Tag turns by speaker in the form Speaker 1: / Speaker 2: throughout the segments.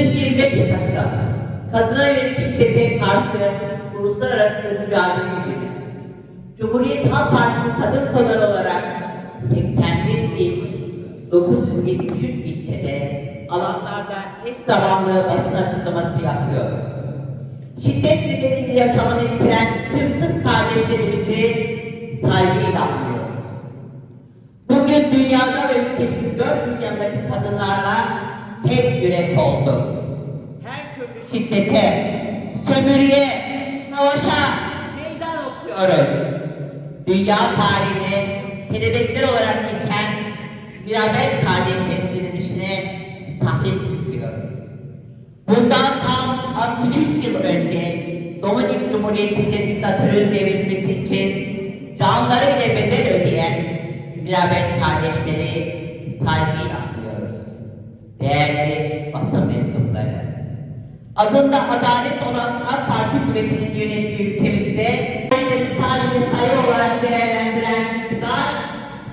Speaker 1: 125 Kasım Kadına yönelik şiddete karşı uluslararası mücadele günü. Cumhuriyet Halk Partisi kadın kolları olarak 81 il 973 ilçede alanlarda eş zamanlı basın açıklaması yapıyor. Şiddet nedeniyle yaşamını yitiren tüm kız kardeşlerimizi saygıyla anlıyoruz. Bugün dünyada ve ülkemizin dört bir yanındaki kadınlarla tek yürek olduk. Her türlü şiddete, sömürüye, savaşa meydan okuyoruz. Dünya tarihine kelebekler olarak geçen Mirabel kardeşlerin direnişine sahip çıkıyoruz. Bundan tam 63 yıl önce Dominik Cumhuriyeti'nde diktatörün devrilmesi için canlarıyla bedel ödeyen Mirabel kardeşleri saygıyla. Değerli basın mensupları, adında adalet olan AK Parti hükümetinin yönettiği ülkemizde sadece sayı olarak değerlendiren iktidar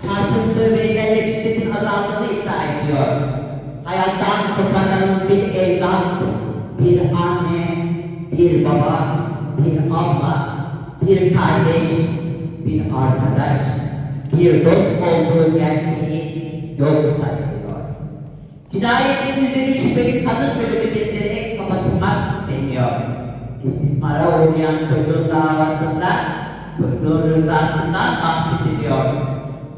Speaker 1: çarpıttığı verilerle şiddetin azaldığını iddia ediyor. Hayattan koparan bir evlat, bir anne, bir baba, bir abla, bir kardeş, bir arkadaş, bir dost olduğu gerçeği yok sayılıyor. Cinayetin yüzünü şüpheli kadın bölümü bildirerek kapatılmak isteniyor. İstismara uğrayan çocuğun davasında çocuğun rızasından bahsediliyor.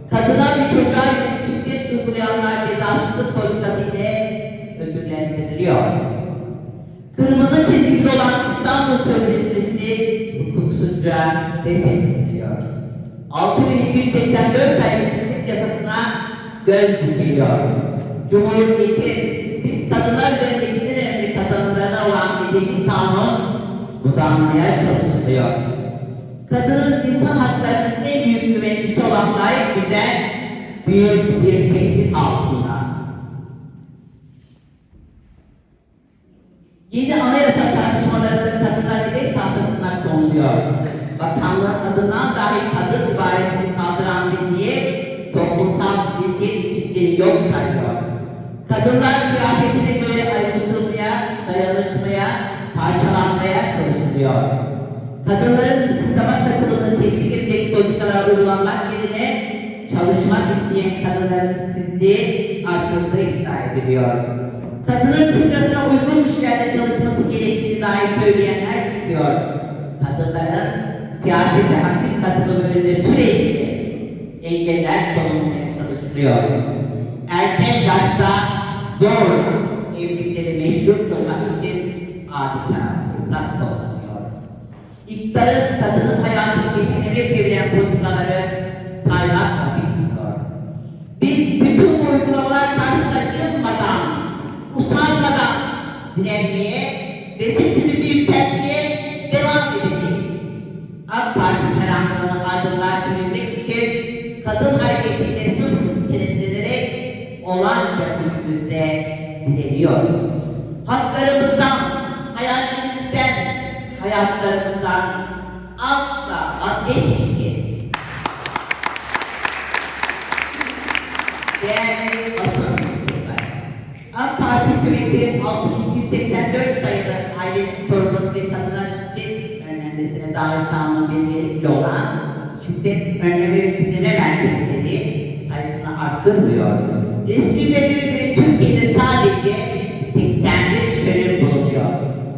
Speaker 1: Kadına bir çocuğa şiddet uygulayanlar cezasızlık politikası ile ödüllendiriliyor. Kırmızı çizgisi olan İstanbul Sözleşmesi hukuksuzca feshediliyor. 6284 sayılı yasasına göz dikiliyor. Cumhuriyetin biz kadınlar üzerindeki en önemli kazanımlarına olan medeni kanun budanmaya çalışılıyor. Kadının insan haklarının en büyük güvencisi olan layık düzen büyük bir tehdit altında. Yeni anayasa tartışmalarında kadınlar hedef tahtasına konuluyor. Bakanlığın adından dahi kadın ibaresini kaldıran bilgiye toplumsal cinsiyet eşitliği yok sayıyor. Kadınlar kıyafetine göre ayrıştırılmaya, dayanışmaya, parçalanmaya çalışılıyor. Kadınların istihdama katılımını teşvik edecek politikalar uygulanmak yerine çalışmak isteyen kadınların işsizliği arttırdığı iddia ediliyor. Kadının fıtratına uygun işlerde çalışması gerektiğini dahi söyleyenler çıkıyor. Kadınların siyasete aktif katılım önünde sürekli engeller konulmaya çalışılıyor. Zor evlilikleri meşru kılmak için adeta fırsat kullanılıyor. İktidarın kadının hayatını ceheneme çeviren politikaları saymakla bitmiyor. Biz bütün bu uygulamalar karşısında yılmadan, usanmadan direnmeye ve sesimizi yükseltmeye devam edeceğiz. AK Parti karanlığını aydınlaştırabilmek için kadın sık kenetlenerek olanca gücümüzde direniyoruz. Haklarımızdan, hayallerimizden, hayatlarımızdan asla vazgeçmeyeceğiz. Değerli basın mensupları, AK Parti hükümeti 6284 sayılı ailenin korunması ve kadına şiddet önlenmesine dair kanun belirli olan şiddet önleme ve izleme merkezleri sayısını arttırmıyor. Verilere göre Türkiye'de sadece 81 şöyle bulunuyor.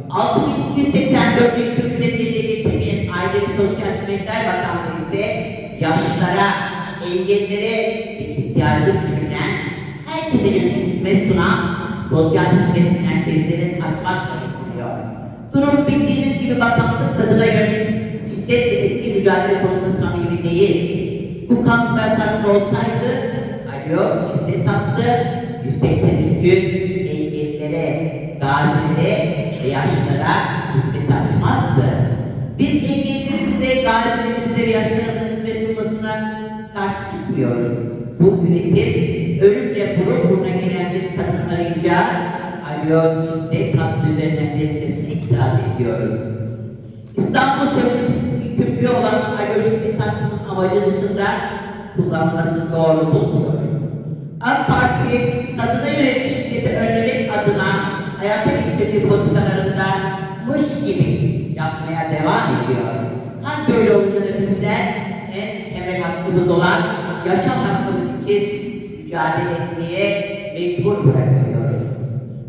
Speaker 1: 6284 hükümetiyle getirmeyen Aile Sosyal Hizmetler Bakanlığı ise yaşlara, engellere ve ihtiyacı düşünen herkese yönelik hizmet sunan sosyal hizmet merkezlerini açmakla getiriyor. Durum bildiğiniz gibi bakanlık kadına yönelik şiddetle etki mücadele konusunda samimi değil. Bu kamplar samimi olsaydı, alo şiddet hattı 183'ü engellilere, gazilere ve yaşlara hizmet açmazdı. Biz engellilerimize, gazilerimize ve yaşlarımıza hizmet sunmasına karşı çıkmıyoruz. Bu hizmetin ölümle burun buruna gelen bir kadın arayınca alo şiddet hattı üzerinden verilmesine itiraz ediyoruz. İstanbul Sözleşmesi hükümlü olan alo şiddet hattının amacı dışında kullanılmasını doğru bulmuyoruz. AK Parti kadına yönelik şiddeti önlemek adına hayata geliştirdiği politikalarında mış gibi yapmaya devam ediyor. Hani böyle olunca en temel hakkımız olan yaşam hakkımız için mücadele etmeye mecbur bırakılıyoruz.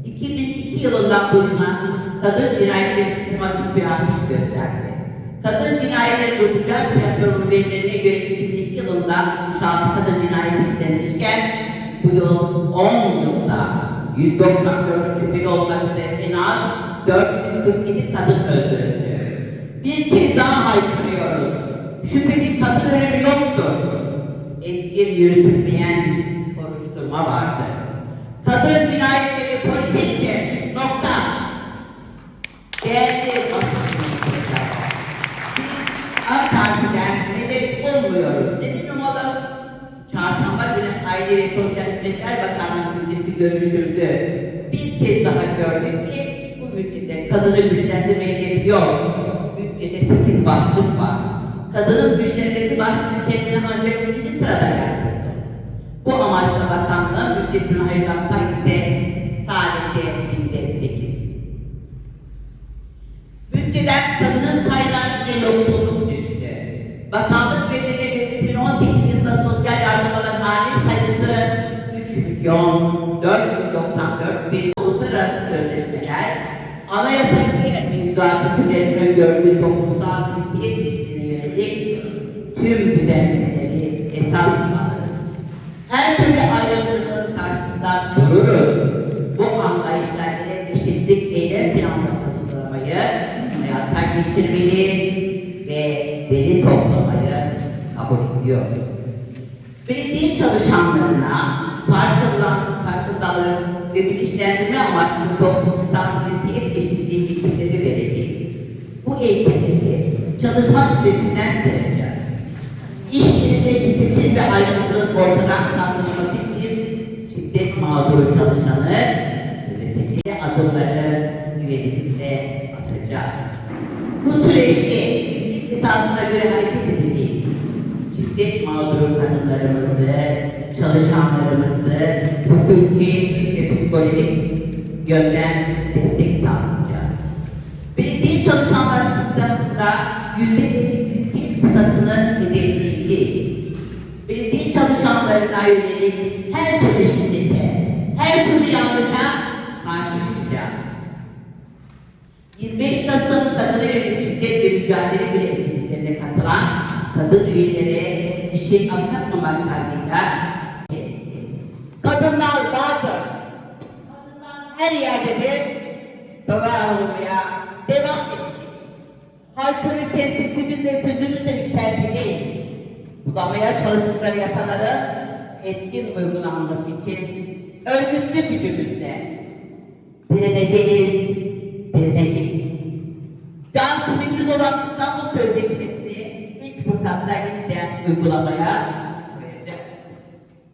Speaker 1: 2002 yılından bu yana kadın cinayetleri sistematik bir artış gösterdi. Kadın cinayetleri duracak platformu verilerine göre 2002 yılında 66 kadın cinayeti işlenmişken bu yıl 10 yılda 194 şüpheli olmak üzere en az 447 kadın öldürüldü. Bir kez daha haykırıyoruz. Şüpheli kadın ölümü yoktur. Etkin yürütülmeyen soruşturma vardır. Kadın cinayetleri politiktir. Aile Sosyal Hizmetler Bakanlığı bütçesi görüşüldü. Bir kez daha gördük ki bu bütçede kadını güçlendirme hedefi yok. Bütçede 8 başlık var. Kadının güçlenmesi başlığı kendine ancak ikinci sırada geldi. Bu amaçla bakanlığın bütçesine ayrılan pay ise sadece binde sekiz. Bütçeden kadının paylarına yoksulluk düştü. Bakanlık verileri 3 milyon 494 bin uluslararası sözleşmeler, anayasadaki mevzuatı türlerinin gördüğü toplumsal cinsiyet yönelik tüm düzenlemeleri esas alırız. Her türlü ayrımcılığın karşısında dururuz. Bu anlayışla ile eşitlik eylem hazırlamayı hayata geçirmeli ve veri toplamayı kabul ediyor. Belediye çalışanlarına bilinçlendirme amaçlı toplumsal cinsiyet eşitliği eğitimleri vereceğiz. Bu eğitimleri çalışma süresinden sayacağız. İş yerinde şiddetsiz ve ayrımcılık ortadan kaldırılması için şiddet mağduru çalışanı yönetici adımları üyelikle atacağız. Bu süreçte iktisatına göre hareket edeceğiz. Şiddet mağduru kadınlarımızı, çalışanlarımızı hukuki ve psikolojik yönden destek sağlayacağız. Belediye çalışanlarımızda yüzde elli cinsiyet kutasını hedefleyeceğiz. Belediye çalışanlarına yönelik her türlü şiddete, her türlü yanlışa karşı çıkacağız. 25 Kasım Kadına Yönelik Şiddet ve Mücadele Günü katılan kadın üyelere bir şey aksatmamak kaydıyla Haykırırken sesimizle sözümüzle yükselteceğiz. Bulamaya çalıştıkları yasaların etkin uygulanması için örgütlü gücümüzle direneceğiz, direneceğiz. Can simidimiz olan İstanbul Sözleşmesi'ni ilk fırsatta yeniden uygulamaya koyacağız.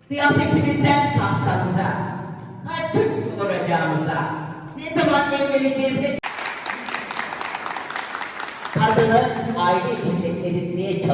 Speaker 1: Kıyafetimizden tahtamıza, kaç çocuk doğuracağımıza, ne zaman evleneceğimize kadını aile içinde eritmeye çalışıyoruz.